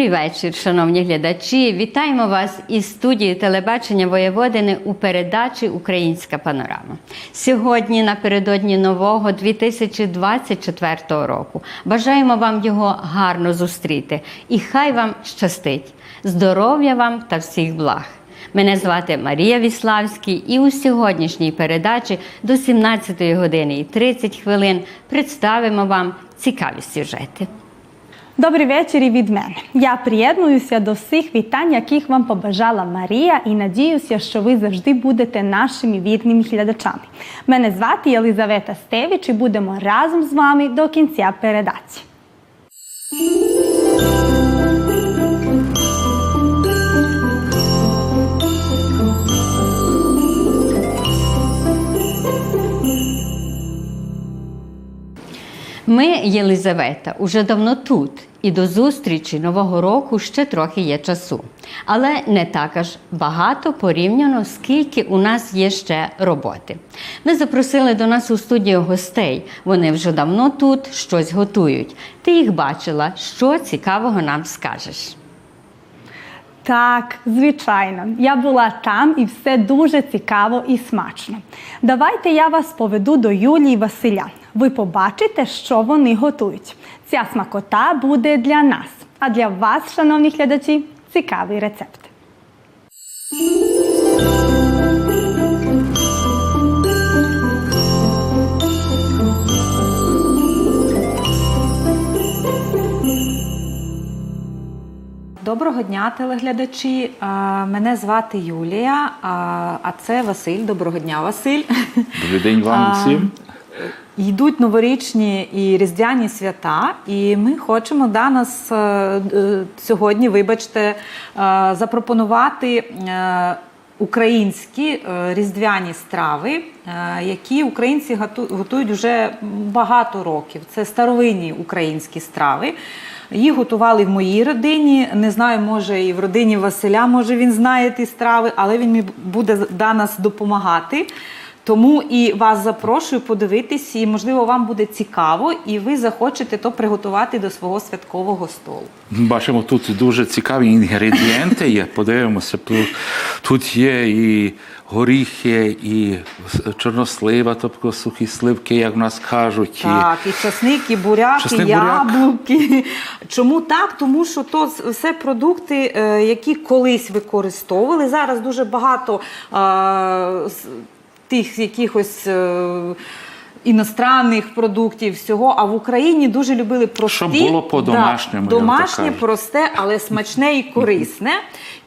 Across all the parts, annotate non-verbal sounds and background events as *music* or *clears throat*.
Добрий вечір, шановні глядачі. Вітаємо вас із студії телебачення Воєводини у передачі Українська панорама. Сьогодні, напередодні нового 2024 року, бажаємо вам його гарно зустріти і хай вам щастить. Здоров'я вам та всіх благ. Мене звати Марія Віславський, і у сьогоднішній передачі до 17 години і 30 хвилин представимо вам цікаві сюжети. Добрий вечір від мене. Я приєднуюся до всіх вітань, яких вам побажала Марія, і надіюся, що ви завжди будете нашими вірними глядачами. Мене звати Єлизавета Стевич і будемо разом з вами до кінця передачі. Ми, Єлизавета, уже давно тут, і до зустрічі Нового року ще трохи є часу. Але не так аж багато порівняно, скільки у нас є ще роботи. Ми запросили до нас у студію гостей. Вони вже давно тут щось готують. Ти їх бачила, що цікавого нам скажеш. Так, звичайно, я була там і все дуже цікаво і смачно. Давайте я вас поведу до Юлії Василя. Ви побачите, що вони готують. Ця смакота буде для нас, а для вас, шановні глядачі, цікавий рецепт. Доброго дня, телеглядачі. Мене звати Юлія, а а це Василь. Доброго дня, Василь. Добрий день вам А, всім. Йдуть новорічні і різдвяні свята, і ми хочемо да, нас е, е, сьогодні, вибачте, е, запропонувати українські різдвяні страви, які українці готують вже багато років. Це старовинні українські страви. Їх готували в моїй родині. Не знаю, може і в родині Василя, може він знає ті страви, але він буде да, нас допомагати. Тому і вас запрошую подивитись, і можливо вам буде цікаво, і ви захочете то приготувати до свого святкового столу. Бачимо, тут дуже цікаві інгредієнти є. Подивимося, тут, є і горіхи, і чорнослива, тобто сухі сливки, як в нас кажуть. Так, і часник, і буряк, Часник, і яблуки. Чому так? Тому що то все продукти, е, які колись використовували. Зараз дуже багато е, тих якихось. е, Іностранних продуктів всього, а в Україні дуже любили прості, Щоб було по-домашньому, да, я вам так домашнє, просте, але смачне і корисне.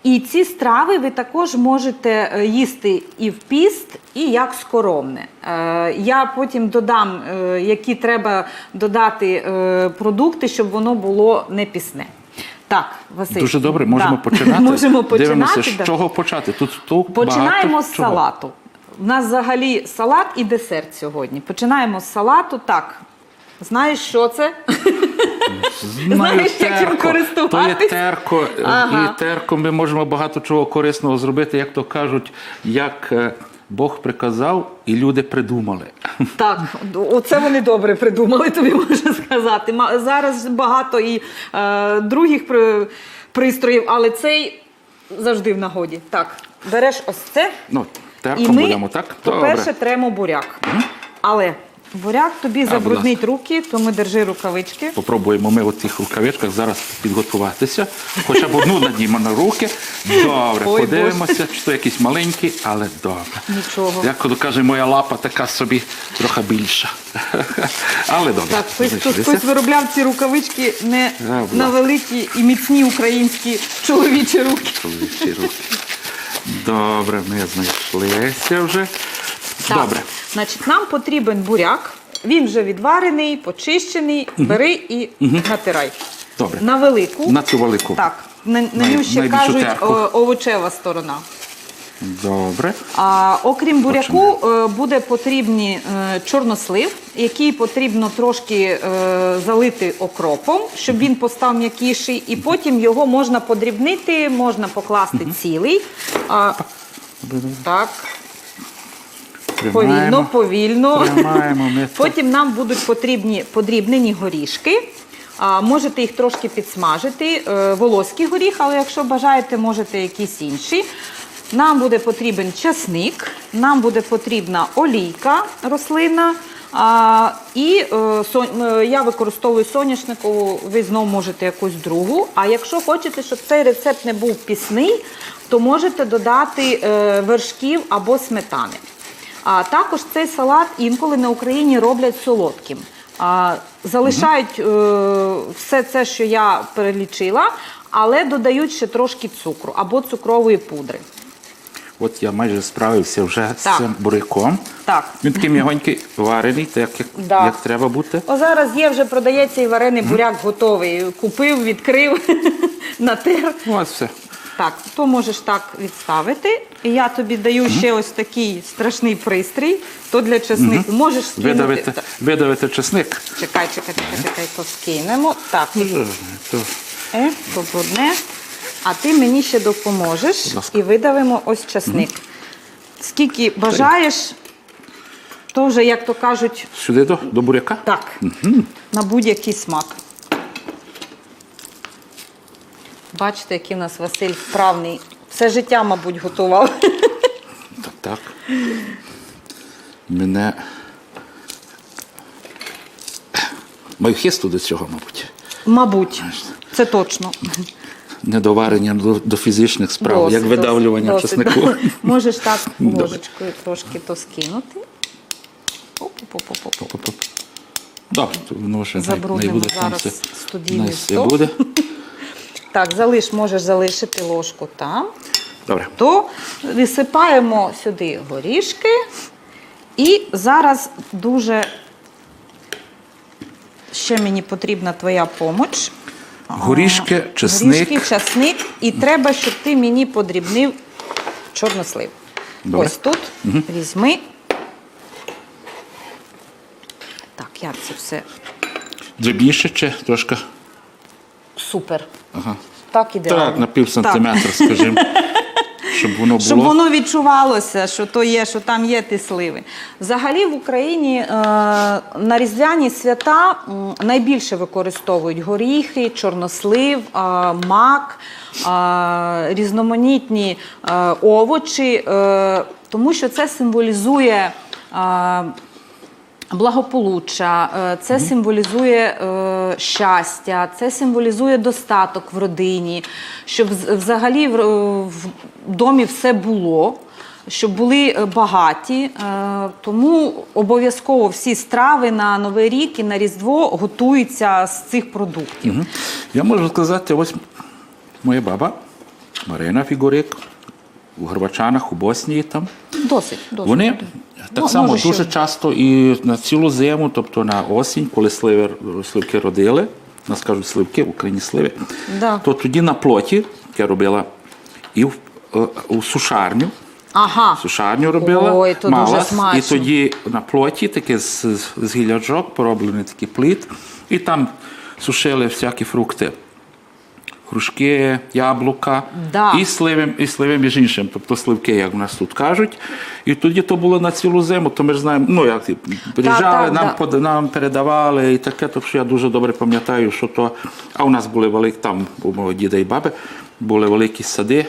І ці страви ви також можете е, їсти і в піст, і як скоромне. Е, Я потім додам, які треба додати продукти, щоб воно було не пісне. Так, Василь. Дуже добре, можемо Да. починати. *laughs* Можемо починати. Дивимося, да. з чого почати. Тут, тут Починаємо з чого. салату. У нас взагалі салат і десерт сьогодні. Починаємо з салату. Так. Знаєш, що це? Знаю, Знаєш, як терко. користуватись? То є терко, е, Ага. і терко ми можемо багато чого корисного зробити, як то кажуть, як е, Бог приказав, і люди придумали. Так, оце вони добре придумали, тобі можна сказати. Ма- Зараз багато і е, других при- пристроїв, але цей завжди в нагоді. Так, береш ось це. Ну, І ми, будемо, так? по-перше, тремо буряк. Але буряк тобі забруднить руки, тому держи рукавички. Попробуємо ми в цих рукавичках зараз підготуватися. Хоча б одну надімо на руки. Добре, Ой, подивимося, чи то якісь маленькі, але добре. Нічого. Як то каже, моя лапа така собі трохи більша. Але добре. Так, хтось, хтось, виробляв ці рукавички не Добре. на великі і міцні українські чоловічі руки. Чоловічі руки. Добре, ми знайшлися вже. Так, Добре. Значить, нам потрібен буряк. Він вже відварений, почищений. Бери і натирай. Добре. На велику. На цю велику. Так. На, на ню ще найбільшу кажуть терку. о, овочева сторона. Добре. А, окрім буряку, е, буде потрібні е, чорнослив, який потрібно трошки е, залити окропом, щоб він постав м'якіший, і потім його можна подрібнити, можна покласти цілий. А, так, повільно, Тримаємо. повільно. Тримаємо ми *laughs* це. Потім нам будуть потрібні подрібнені горішки. А, можете їх трошки підсмажити. Е, волоський горіх, але якщо бажаєте, можете якісь інші. Нам буде потрібен часник, нам буде потрібна олійка рослинна. А, і е, е, я використовую соняшникову, ви знову можете якусь другу. А якщо хочете, щоб цей рецепт не був пісний, то можете додати е, вершків або сметани. А також цей салат інколи на Україні роблять солодким. Залишають все це, що я перелічила, але додають ще трошки цукру або цукрової пудри. От я майже справився вже з Так. цим буряком. Так. Він такий м'ягонький, варений, так як, Да. як треба бути. О, зараз є вже продається і варений буряк готовий. Купив, відкрив, *laughs* натер. Ось все. Так, то можеш так відставити. І я тобі даю ще ось такий страшний пристрій. То для чеснику. Можеш скинути. Видавити, видавити чесник. Чекай, чекай, чекай, чекай, то скинемо. Так, То е, то брудне. А ти мені ще допоможеш ласка. і видавимо ось часник. Скільки бажаєш, то вже, як то кажуть, сюди до, до буряка? так, на будь-який смак. Бачите, який у нас Василь вправний. Все життя, мабуть, готував. Так, так. Мене. Маю хисту до цього, мабуть. Мабуть, це точно. Недоварення до, до фізичних справ, Досить, як видавлювання досить, чеснику. досить. *laughs* Можеш так *laughs* Добре. ложечкою трошки то скинути. Оп-оп-оп-оп. Оп-оп. Добре, воно вже не, буде там зараз все, студійний все буде. *laughs* Так, залиш, можеш залишити ложку там. Добре. То висипаємо сюди горішки. І зараз дуже ще мені потрібна твоя помоч. Горішки, чесник. Горішки, часник. І треба, щоб ти мені подрібнив чорнослив. Добре. Ось тут візьми. Так, як це все Дрібніше чи трошки? супер. Ага. Так ідеально. Так, на пів сантиметра, скажімо. *laughs* Щоб воно було. Щоб воно відчувалося, що то є, що там є ті сливи. Взагалі в Україні е, на різдвяні свята найбільше використовують горіхи, чорнослив, е, мак, е, різноманітні е, овочі, е, тому що це символізує. Е, Благополуччя, е, це символізує е, щастя, це символізує достаток в родині, щоб взагалі в, в домі все було, щоб були е, багаті. Е, Тому обов'язково всі страви на Новий рік і на Різдво готуються з цих продуктів. Я можу сказати, ось моя баба Марина Фігурик у Горбачанах, у Боснії там. Досить, досить. Вони так Ну, само може, дуже ще. часто і на цілу зиму, тобто на осінь, коли сливи, сливки родили, нас кажуть сливки, в Україні сливи, Да. то тоді на плоті, я робила, і в, е, у сушарню. Ага. Сушарню робила, Ой, то мала, дуже смачно. і тоді на плоті таке з, з гілячок пороблений такий плит, і там сушили всякі фрукти. Грушки, яблука Да. і сливи, і сливи між іншим, тобто сливки, як в нас тут кажуть. І тоді то було на цілу зиму, то ми ж знаємо, ну як приїжджали, да, нам, да. под- нам передавали і таке, то що я дуже добре пам'ятаю, що то. А у нас були великі, там у мого діда і баби, були великі сади,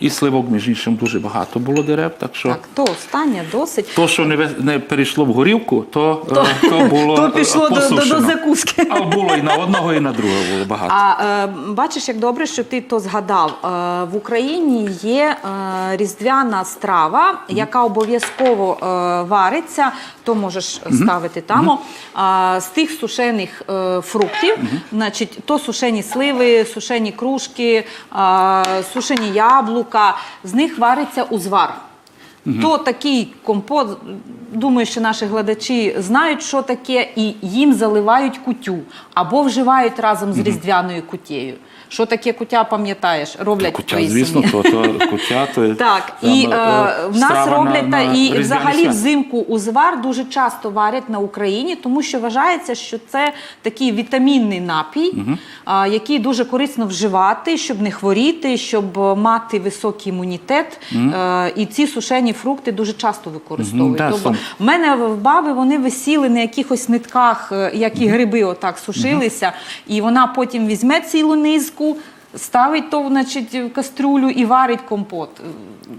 і сливок, між іншим, дуже багато було дерев. Так що Так, то останнє досить. то, що не, не перейшло в горілку, то, то, то було то пішло е, до- до- до закуски. А було і на одного, і на другого було багато. А е, бачиш, як добре, що ти то згадав. Е, в Україні є е, різдвяна страва, яка обов'язково е, вариться. То можеш ставити там. А, з тих сушених е, фруктів, значить, то сушені сливи, сушені кружки, а, сушені яблука. З них вариться узвар. То такий компот, думаю, що наші глядачі знають, що таке, і їм заливають кутю або вживають разом з різдвяною кутєю. Що таке куття, пам'ятаєш? Роблять Кутя, твоїй звісно, сім'ї. то, то *laughs* кутя, то Так, там, і е, е, в нас страва роблять на, та на і взагалі взимку узвар дуже часто варять на Україні, тому що вважається, що це такий вітамінний напій, а, який дуже корисно вживати, щоб не хворіти, щоб е, мати високий імунітет. Е, і ці сушені фрукти дуже часто використовують. да, Тобто, в мене в баби вони висіли на якихось нитках, е, як і гриби, отак сушилися, і вона потім візьме цілу низку. Ставить то, значить, в кастрюлю і варить компот.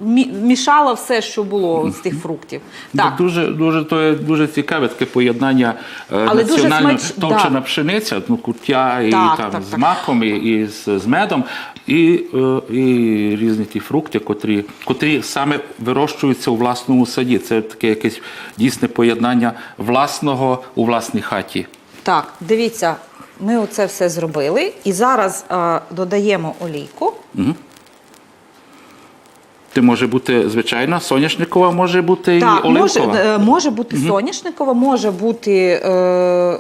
Мі- Мішала все, що було з тих фруктів. Так, Дуже, дуже, то є дуже цікаве таке поєднання е, Але національно смач- товчена да. пшениця, ну, куття і Так, там, так, з так. маком, і, і з, з медом, і, е, і різні ті фрукти, котрі, котрі саме вирощуються у власному саді. Це таке якесь дійсне поєднання власного у власній хаті. так, дивіться, ми оце все зробили. І зараз е, додаємо олійку. Ти може бути звичайна соняшникова, може бути Так, і може, оливкова. е, може бути соняшникова, може бути е,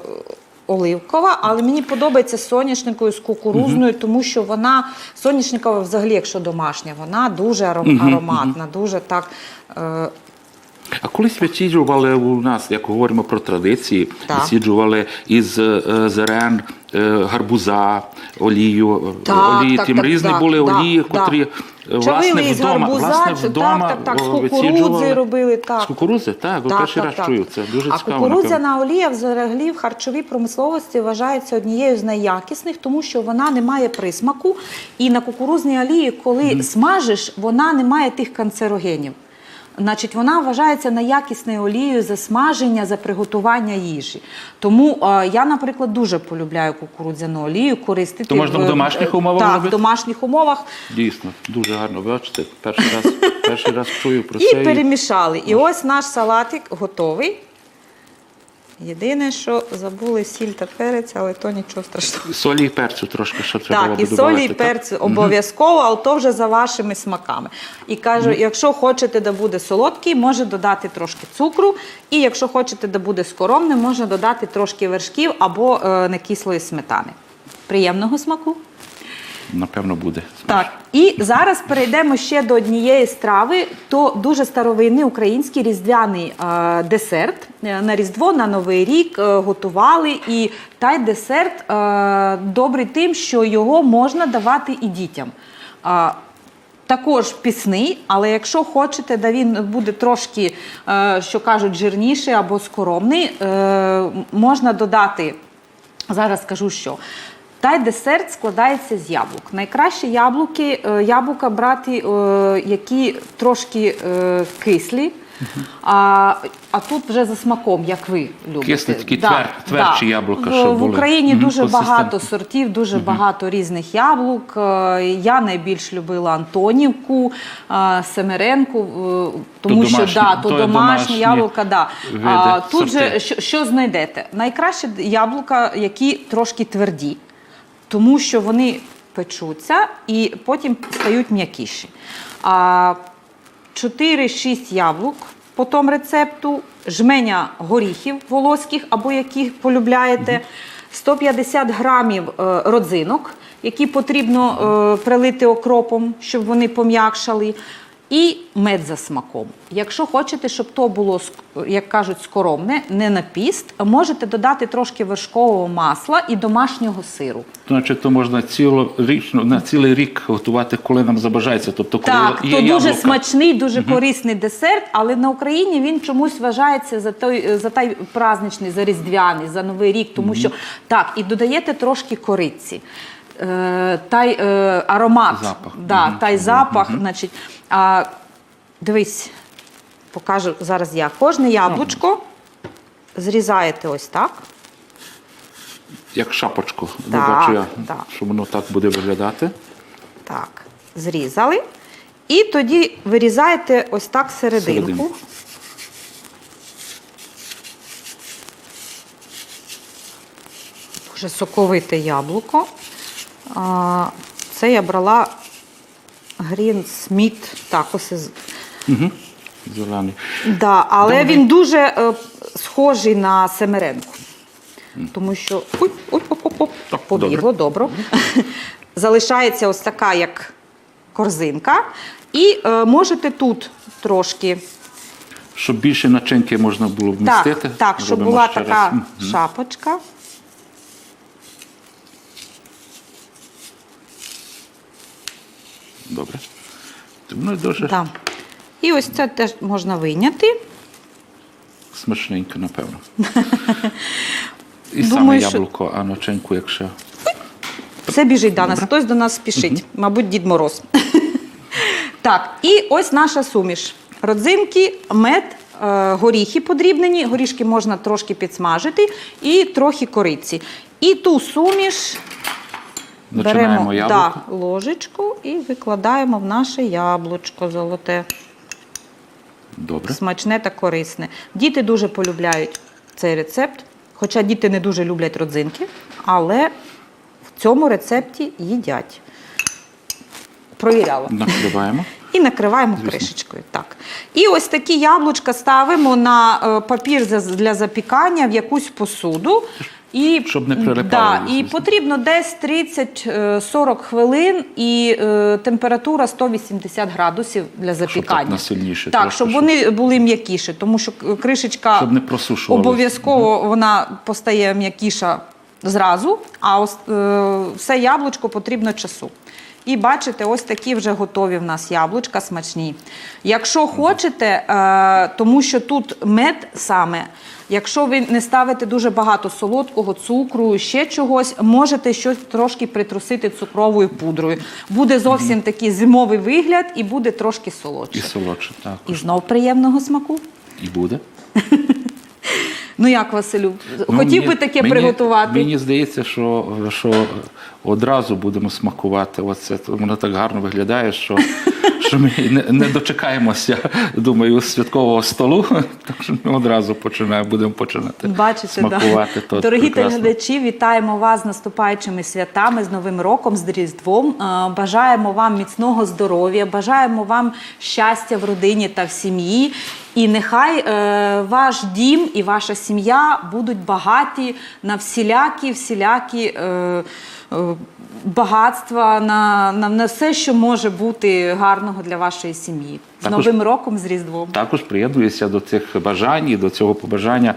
оливкова, але мені подобається соняшникою, з кукурузною, тому що вона соняшникова, взагалі, якщо домашня, вона дуже аром- ароматна, дуже так. Е, А колись висіджували у нас, як говоримо про традиції, Так. висіджували із е, зерен е, гарбуза, олію, е, Так, олії. так, Тим так, різні так, були так, олії, так. котрі власне Чавили із вдома, гарбуза, власне, вдома так, так, так, з кукурудзи робили, так. З кукурудзи, так, ви перший раз чую. Це дуже а цікаво. кукурудзяна олія взагалі в харчовій промисловості вважається однією з найякісних, тому що вона не має присмаку. І на кукурудзній олії, коли смажиш, вона не має тих канцерогенів. Значить, вона вважається неякісною олією за смаження, за приготування їжі. Тому е, я, наприклад, дуже полюбляю кукурудзяну олію, користити То можна в домашніх умовах так, робити? в домашніх умовах. Дійсно, дуже гарно. Бачите, перший раз, перший раз чую про І це. перемішали. І ось наш салатик готовий. Єдине, що забули сіль та перець, але то нічого страшного. Солі і перцю трошки, що треба Так, і солі, і перцю обов'язково, але то вже за вашими смаками. І кажу, якщо хочете, да буде солодкий, може додати трошки цукру. І якщо хочете, да буде скоромним, можна додати трошки вершків або е, некислої сметани. Приємного смаку! Напевно, буде. Так, і зараз перейдемо ще до однієї страви. То дуже старовинний український різдвяний десерт. Е, На Різдво, на Новий рік е, готували. І той десерт е, добрий тим, що його можна давати і дітям. Також пісний, але якщо хочете, да він буде трошки, що кажуть, жирніший або скоромний, можна додати Зараз скажу, що. Та й десерт складається з яблук. Найкраще яблуки, е, яблука брати, е, які трошки е, кислі, а, а тут вже за смаком, як ви любите. Кислі, такі твер- твердші яблука, В, щоб в були. Україні дуже багато сортів, дуже багато різних яблук. Я найбільш любила Антонівку, Семеренку, тому що домашні- да, то то домашні яблука. Да. А, тут сорти. же що, що знайдете? Найкраще яблука, які трошки тверді, тому що вони печуться і потім стають м'якіші. А 4-6 яблук по тому рецепту, жменя горіхів волоських або яких полюбляєте, 150 грамів е, родзинок, які потрібно е, прилити окропом, щоб вони пом'якшали. І мед за смаком. Якщо хочете, щоб то було, як кажуть, скоромне, не на піст, можете додати трошки вершкового масла і домашнього сиру. Значить, то можна цілорічно, на цілий рік готувати, коли нам забажається. Тобто, коли Так, є то дуже яблука. смачний, дуже корисний десерт, але на Україні він чомусь вважається за той за той праздничний, за різдвяний, за новий рік, тому що так, і додаєте трошки кориці. Е, та й е, аромат, Запах. Да, Мгм. та й запах. Значить, а, дивись, покажу зараз я. Кожне яблучко зрізаєте ось так. Як шапочку. Так, бачу я, так. що воно так буде виглядати. Так, зрізали. І тоді вирізаєте ось так серединку. Серединку. Дуже соковите яблуко. Це я брала Грін Сміт. Так, ось із. Зелений. Да, але він дуже е, схожий на семеренку. Тому що. Ой, ой, оп, оп, оп. Так, Побігло, добре. *laughs* Залишається ось така, як корзинка. І е, можете тут трошки. Щоб більше начинки можна було вмістити. Так, так, щоб робимо була раз. така Мгм. шапочка. Добре. Ну, дуже Да. І ось це теж можна вийняти. Смачненько, напевно. *laughs* І саме Думаю, що- яблуко, а начинку, якщо. Все біжить до нас. Хтось до нас спішить. Мабуть, Дід Мороз. *laughs* так, і ось наша суміш. Родзинки, мед, е, горіхи подрібнені. Горішки можна трошки підсмажити і трохи кориці. І ту суміш Беремо яблуко. да, ложечку і викладаємо в наше яблучко золоте. Добре. Смачне та корисне. Діти дуже полюбляють цей рецепт, хоча діти не дуже люблять родзинки, але в цьому рецепті їдять. Провіряла. Накриваємо. І накриваємо Звісно. кришечкою. Так. І ось такі яблучка ставимо на е, папір для запікання в якусь посуду. І, Щоб не прилипало, Да, і потрібно десь 30-40 хвилин і е, температура 180 градусів для запікання. Щоб так, Так, щоб вони були м'якіші, тому що кришечка Щоб не обов'язково вона постає м'якіша зразу, а ось, е, все яблучко потрібно часу. І бачите, ось такі вже готові в нас яблучка смачні. Якщо хочете, е, тому що тут мед саме, якщо ви не ставите дуже багато солодкого, цукру, ще чогось, можете щось трошки притрусити цукровою пудрою. Буде зовсім такий зимовий вигляд і буде трошки І солодше. солодше. Так. І знов приємного смаку. І буде. *laughs* Ну як, Василю, Ну, хотів мені- би таке мені- приготувати? Мені здається, що, що одразу будемо смакувати. Оце воно так гарно виглядає, що, що ми не, дочекаємося, думаю, святкового столу. *laughs* Так що ми одразу починаємо, будемо починати Бачите, смакувати. да. Дорогі телеглядачі, вітаємо вас з наступаючими святами, з Новим роком, з Різдвом. Е, Бажаємо вам міцного здоров'я, бажаємо вам щастя в родині та в сім'ї. І нехай е, ваш дім і ваша сім'я будуть багаті на всілякі, всілякі е, багатства, на, на, на все, що може бути гарного для вашої сім'ї. З Також- Новим роком, з Різдвом. Також приєднуюся до цих бажань, і до цього побажання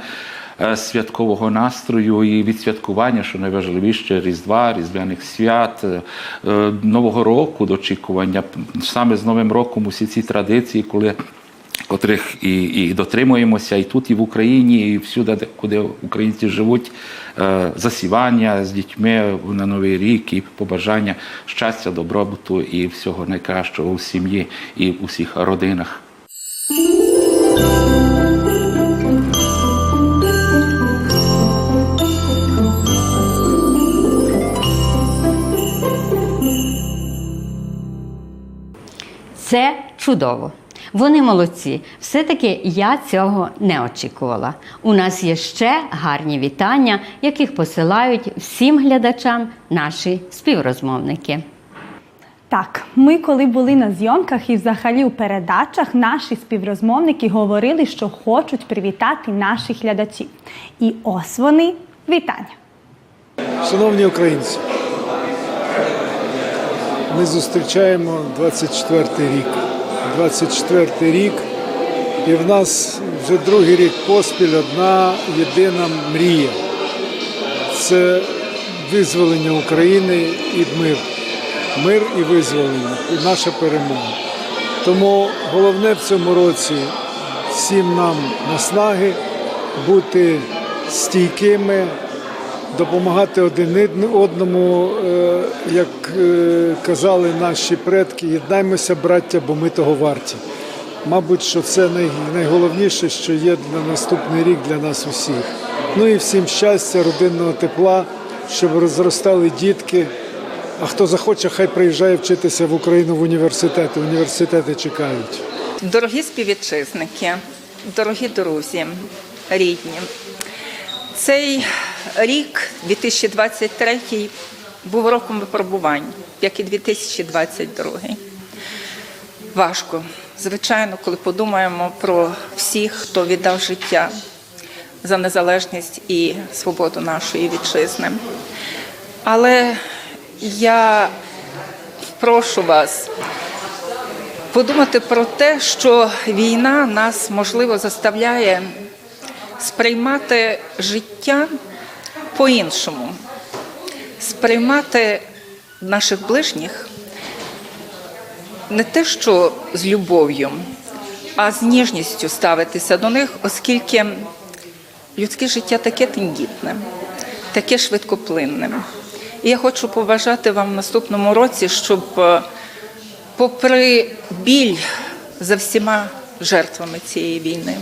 е, святкового настрою і відсвяткування, що найважливіше Різдва, Різдвяних свят, е, е, Нового року, до очікування. Саме з Новим роком усі ці традиції, коли котрих і, і дотримуємося, і тут, і в Україні, і всюди, де- куди українці живуть, е, засівання з дітьми на Новий рік і побажання щастя, добробуту і всього найкращого у сім'ї і в усіх родинах. Це чудово. Вони молодці. Все-таки я цього не очікувала. У нас є ще гарні вітання, яких посилають всім глядачам наші співрозмовники. Так, ми коли були на зйомках і взагалі у передачах, наші співрозмовники говорили, що хочуть привітати наших глядачів. І ось вони вітання. Шановні українці, ми зустрічаємо 24 рік. 24 рік, і в нас вже другий рік поспіль одна єдина мрія. Це визволення України і мир. Мир і визволення, і наша перемога. Тому головне в цьому році всім нам наснаги бути стійкими, допомагати один одному, е, як е, казали наші предки, єднаймося, браття, бо ми того варті. Мабуть, що це найголовніше, що є на наступний рік для нас усіх. Ну і всім щастя, родинного тепла, щоб розростали дітки. А хто захоче, хай приїжджає вчитися в Україну в університети. Університети чекають. Дорогі співвітчизники, дорогі друзі, рідні, цей рік, 2023, був роком випробувань, як і 2022. Важко, звичайно, коли подумаємо про всіх, хто віддав життя за незалежність і свободу нашої вітчизни. Але я прошу вас подумати про те, що війна нас можливо заставляє сприймати життя по-іншому, сприймати наших ближніх не те, що з любов'ю, а з ніжністю ставитися до них, оскільки людське життя таке тендітне, таке швидкоплинне. І я хочу побажати вам в наступному році, щоб, е, попри біль за всіма жертвами цієї війни,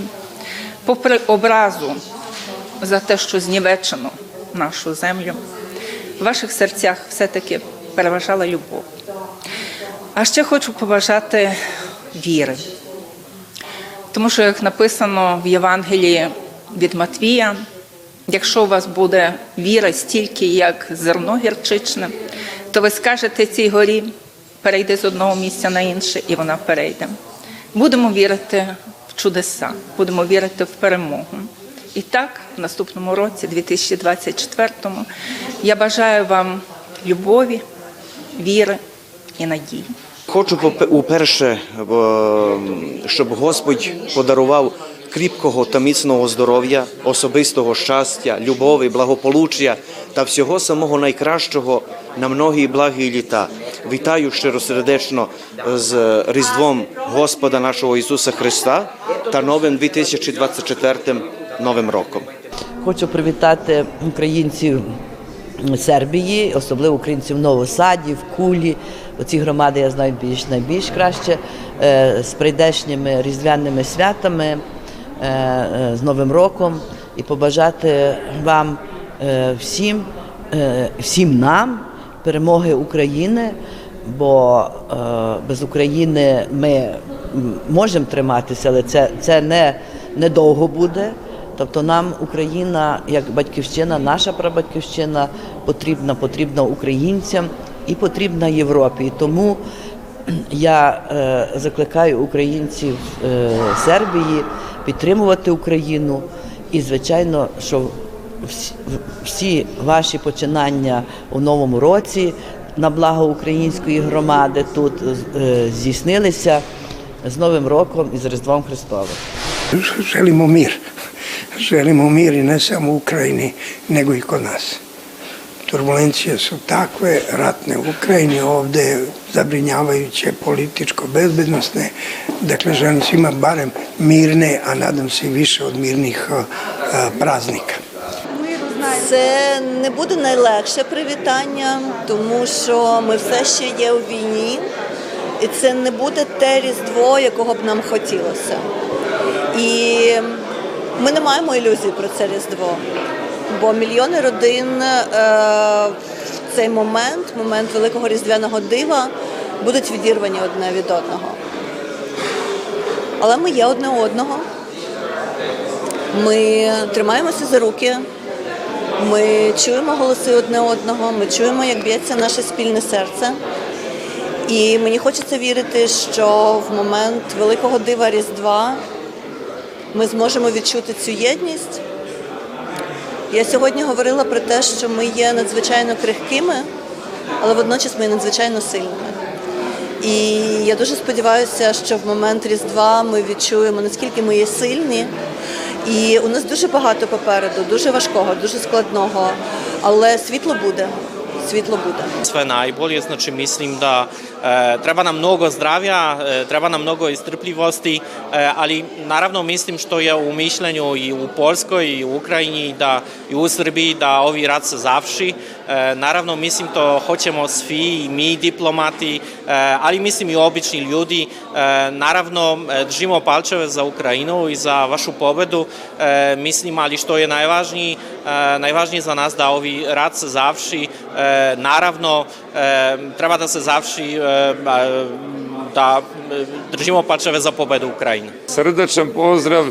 попри образу за те, що знівечено нашу землю, в ваших серцях все-таки переважала любов. А ще хочу побажати віри. Тому що, як написано в Євангелії від Матвія, якщо у вас буде віра стільки, як зерно гірчичне, то ви скажете цій горі, перейди з одного місця на інше, і вона перейде. Будемо вірити чудеса, будемо вірити в перемогу. І так, в наступному році, 2024-му, я бажаю вам любові, віри і надії. Хочу уперше, е, щоб Господь подарував кріпкого та міцного здоров'я, особистого щастя, любові, благополуччя та всього самого найкращого на многі благі літа. Вітаю щиросердечно з Різдвом Господа нашого Ісуса Христа та новим 2024 Новим роком. Хочу привітати українців Сербії, особливо українців Новосадів, Кулі. Оці громади я знаю більш найбільш краще е, з прийдешніми різдвяними святами, е, е, з Новим роком і побажати вам е, всім, е, всім нам перемоги України, бо е, без України ми можемо триматися, але це, це не, не довго буде. Тобто нам Україна як батьківщина, наша прабатьківщина потрібна, потрібна українцям і потрібна Європі. І тому *clears throat* я е, закликаю українців е, Сербії підтримувати Україну і, звичайно, що всі, всі ваші починання у новому році на благо української громади тут е, здійснилися з Новим роком і з. Želimo mir i ne samo u Ukrajini, nego i kod nas. Turbulencije su takve, ratne u Ukrajini, ovde zabrinjavajuće političko-bezbednostne. Dakle, želim svima barem mirne, a nadam se i više od mirnih a, a, praznika. Це не буде найлегше привітання, тому що ми все ще є у війні, і це не буде те різдво, якого б нам хотілося. І ми не маємо ілюзій про це різдво, бо мільйони родин е, в цей момент, момент великого різдвяного дива, будуть відірвані одне від одного. Але ми є одне одного. Ми тримаємося за руки, ми чуємо голоси одне одного, ми чуємо, як б'ється наше спільне серце. І мені хочеться вірити, що в момент великого дива Різдва ми зможемо відчути цю єдність. Я сьогодні говорила про те, що ми є надзвичайно крихкими, але водночас ми є надзвичайно сильними. І я дуже сподіваюся, що в момент Різдва ми відчуємо, наскільки ми є сильні. І у нас дуже багато попереду, дуже важкого, дуже складного. Але світло буде. Світло буде. sve najbolje, znači mislim da treba nam mnogo zdravlja, e, treba nam mnogo istrpljivosti, e, ali naravno mislim što je u mišljenju i u Polskoj i u Ukrajini da i u Srbiji da ovi rat se završi. E, naravno mislim to hoćemo svi, i mi diplomati, ali mislim i obični ljudi. Naravno držimo palčeve za Ukrajinu i za vašu pobedu. Mislim, ali što je najvažniji, najvažnije za nas da ovi rat se završi. E, naravno, treba da se završi, a, da držimo palčeve za pobedu Ukrajine. Srdačan pozdrav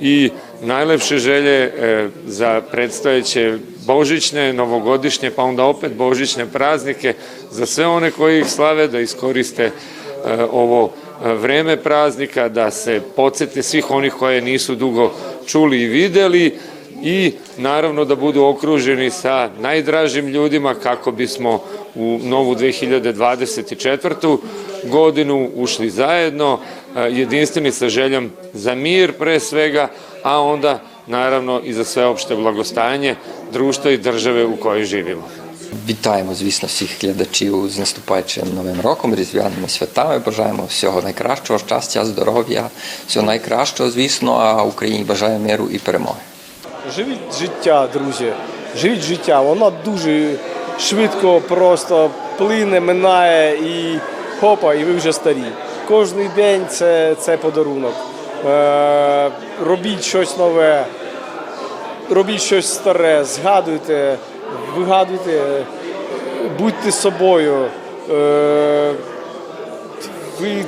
i najlepše želje e, za predstojeće božićne, novogodišnje, pa onda opet božićne praznike za sve one koji ih slave da iskoriste e, ovo e, vreme praznika, da se podsjete svih onih koje nisu dugo čuli i videli i naravno da budu okruženi sa najdražim ljudima kako bismo u novu 2024. godinu ušli zajedno, e, jedinstveni sa željom za mir pre svega, a onda naravno i za sveopšte blagostanje društva i države u kojoj živimo. Вітаємо, звісно, всіх глядачів з наступаючим новим роком, різдвяними святами. Бажаємо всього найкращого, щастя, здоров'я, всього найкращого, звісно. А Україні бажаю миру і перемоги. Живіть життя, друзі. Живіть життя. Воно дуже швидко просто плине, минає і хопа, і ви вже старі. Кожний день це, це подарунок. Е, робіть щось нове, робіть щось старе, згадуйте, вигадуйте, будьте собою. Е, ви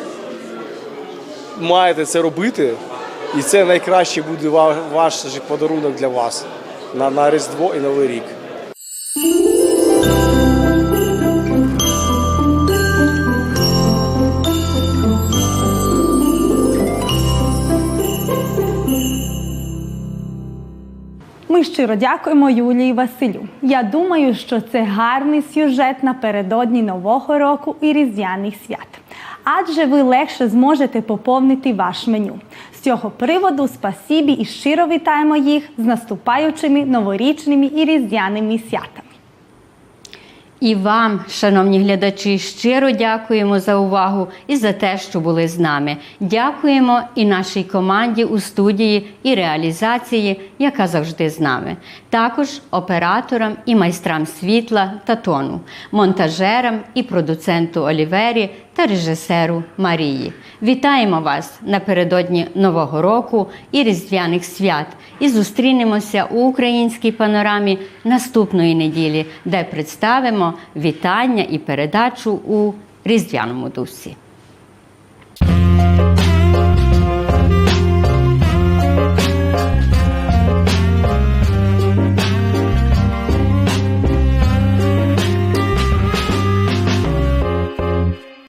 маєте це робити, і це найкраще буде ваш подарунок для вас на, на Різдво і Новий рік. Ми щиро дякуємо Юлії Василю. Я думаю, що це гарний сюжет напередодні Нового року і Різдвяних свят. Адже ви легше зможете поповнити ваш меню. З цього приводу спасібі і щиро вітаємо їх з наступаючими новорічними і різдвяними святами. І вам, шановні глядачі, щиро дякуємо за увагу і за те, що були з нами. Дякуємо і нашій команді у студії і реалізації, яка завжди з нами. Також операторам і майстрам світла та тону, монтажерам і продуценту Олівері та режисеру Марії. Вітаємо вас напередодні Нового року і Різдвяних свят. І зустрінемося у українській панорамі наступної неділі, де представимо вітання і передачу у різдвяному дусі.